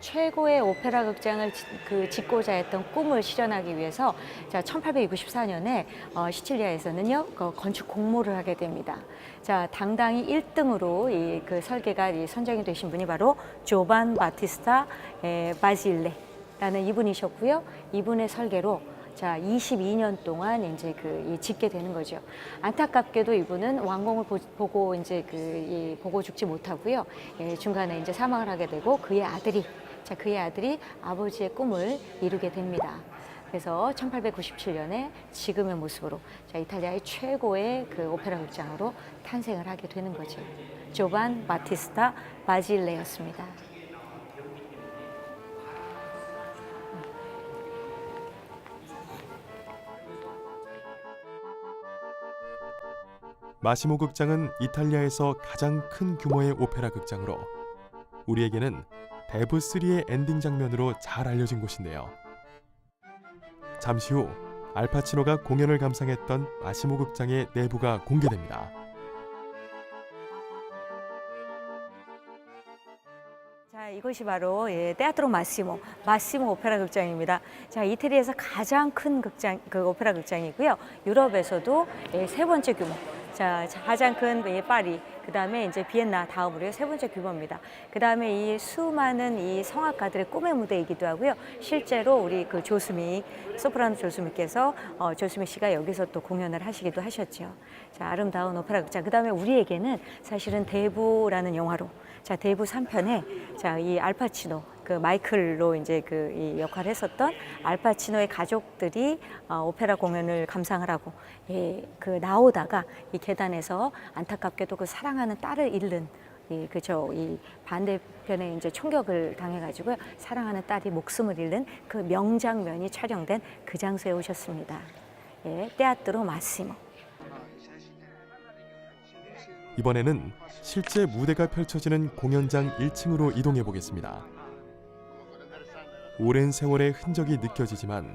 최고의 오페라 극장을 지- 그 짓고자 했던 꿈을 실현하기 위해서 자 1864년에 어, 시칠리아에서는요 그 건축 공모를 하게 됩니다. 자 당당히 1등으로 이 그 설계가 이 선정이 되신 분이 바로 조반 바티스타 에, 바질레라는 이분이셨고요. 이분의 설계로 자 22년 동안 이제 그이 짓게 되는 거죠. 안타깝게도 이분은 완공을 보, 보고 이제 그이 보고 죽지 못하고요. 예, 중간에 이제 사망을 하게 되고 그의 아들이 자 그의 아들이 아버지의 꿈을 이루게 됩니다. 그래서 1897년에 지금의 모습으로 자 이탈리아의 최고의 그 오페라 극장으로 탄생을 하게 되는 거죠. 조반 바티스타 바질레였습니다. 마시모 극장은 이탈리아에서 가장 큰 규모의 오페라 극장으로 우리에게는 데브 3의 엔딩 장면으로 잘 알려진 곳인데요. 잠시 후 알파치노가 공연을 감상했던 마시모 극장의 내부가 공개됩니다. 자, 이곳이 바로 예, 테아트로 마시모, 마시모 오페라 극장입니다. 자, 이태리에서 가장 큰 극장, 그 오페라 극장이고요. 유럽에서도 예, 세 번째 규모. 자, 가장 큰 예, 파리, 그 다음에 이제 비엔나 다음으로 세 번째 규모입니다. 그 다음에 이 수많은 이 성악가들의 꿈의 무대이기도 하고요. 실제로 우리 그 조수미, 소프라노 조수미께서 어, 조수미 씨가 여기서 또 공연을 하시기도 하셨죠. 자, 아름다운 오페라 극장. 그 다음에 우리에게는 사실은 대부라는 영화로 자 대부 3편에 자 이 알파치노 그 마이클로 이제 그 이 역할을 했었던 알파치노의 가족들이 어, 오페라 공연을 감상을 하고 예, 그 나오다가 이 계단에서 안타깝게도 그 사랑하는 딸을 잃는 이 그저 이 반대편에 이제 총격을 당해가지고요 사랑하는 딸이 목숨을 잃는 그 명장면이 촬영된 그 장소에 오셨습니다. 예, 테아트로 마시모. 이번에는 실제 무대가 펼쳐지는 공연장 1층으로 이동해 보겠습니다. 오랜 세월의 흔적이 느껴지지만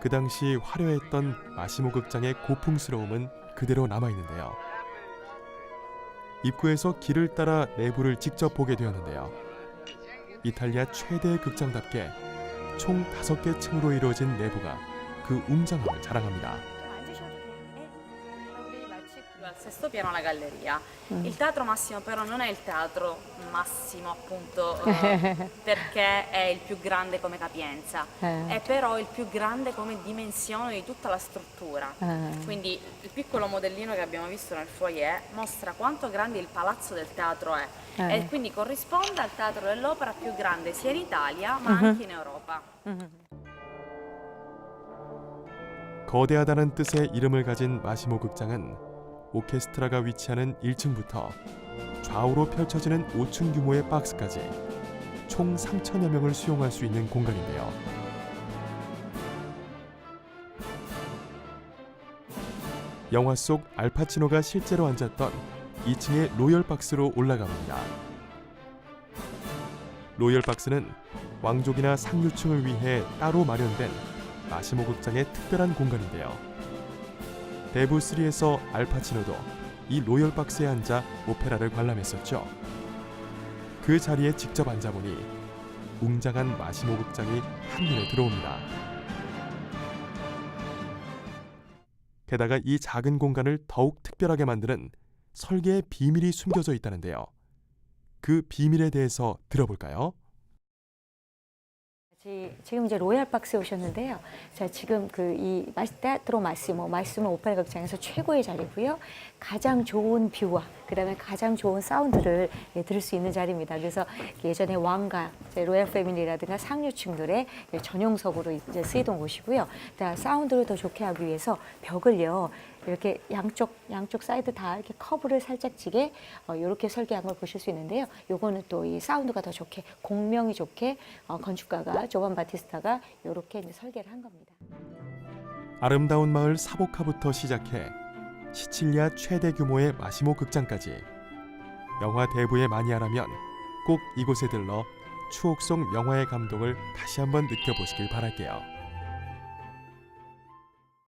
그 당시 화려했던 마시모 극장의 고풍스러움은 그대로 남아 있는데요. 입구에서 길을 따라 내부를 직접 보게 되었는데요. 이탈리아 최대의 극장답게 총 다섯 개 층으로 이루어진 내부가 그 웅장함을 자랑합니다. 앉으셔도 돼요. 예. 우리 마치 al sesto piano la galleria. Mm. Il teatro massimo però non è il teatro massimo appunto eh, perché è il più grande come capienza, Eh. è però il più grande come dimensione di tutta la struttura. Eh. Quindi il piccolo modellino che abbiamo visto nel foyer mostra quanto grande il palazzo del teatro è Eh. e quindi corrisponde al teatro dell'opera più grande sia in Italia ma Mhm. anche in Europa. 거대하다는 뜻의 이름을 가진 마시모 극장은 오케스트라가 위치하는 1층부터 좌우로 펼쳐지는 5층 규모의 박스까지 총 3천여 명을 수용할 수 있는 공간인데요. 영화 속 알파치노가 실제로 앉았던 2층의 로열 박스로 올라가 봅니다. 로열 박스는 왕족이나 상류층을 위해 따로 마련된 마시모 극장의 특별한 공간인데요. 대부 3에서 알파치노도 이 로열 박스에 앉아 오페라를 관람했었죠. 그 자리에 직접 앉아보니 웅장한 마시모 극장이 한눈에 들어옵니다. 게다가 이 작은 공간을 더욱 특별하게 만드는 설계의 비밀이 숨겨져 있다는데요. 그 비밀에 대해서 들어볼까요? 지- 지금 이제 로얄 박스에 오셨는데요. 자, 지금 그이 테아트로 마시모, 마시모 오페라 극장에서 최고의 자리고요. 가장 좋은 뷰와 그다음에 가장 좋은 사운드를 예, 들을 수 있는 자리입니다. 그래서 예전에 왕가, 로얄 패밀리라든가 상류층들의 예, 전용석으로 이제 쓰이던 곳이고요. 자, 사운드를 더 좋게 하기 위해서 벽을요. 이렇게 양쪽 양쪽 사이드 다 이렇게 커브를 살짝 지게 어, 이렇게 설계한 걸 보실 수 있는데요. 요거는 또 이 사운드가 더 좋게 공명이 좋게 어, 건축가가 조반 바티스타가 이렇게 설계를 한 겁니다. 아름다운 마을 사보카부터 시작해 시칠리아 최대 규모의 마시모 극장까지 영화 대부에 마니아라면 꼭 이곳에 들러 추억 속 영화의 감동을 다시 한번 느껴보시길 바랄게요.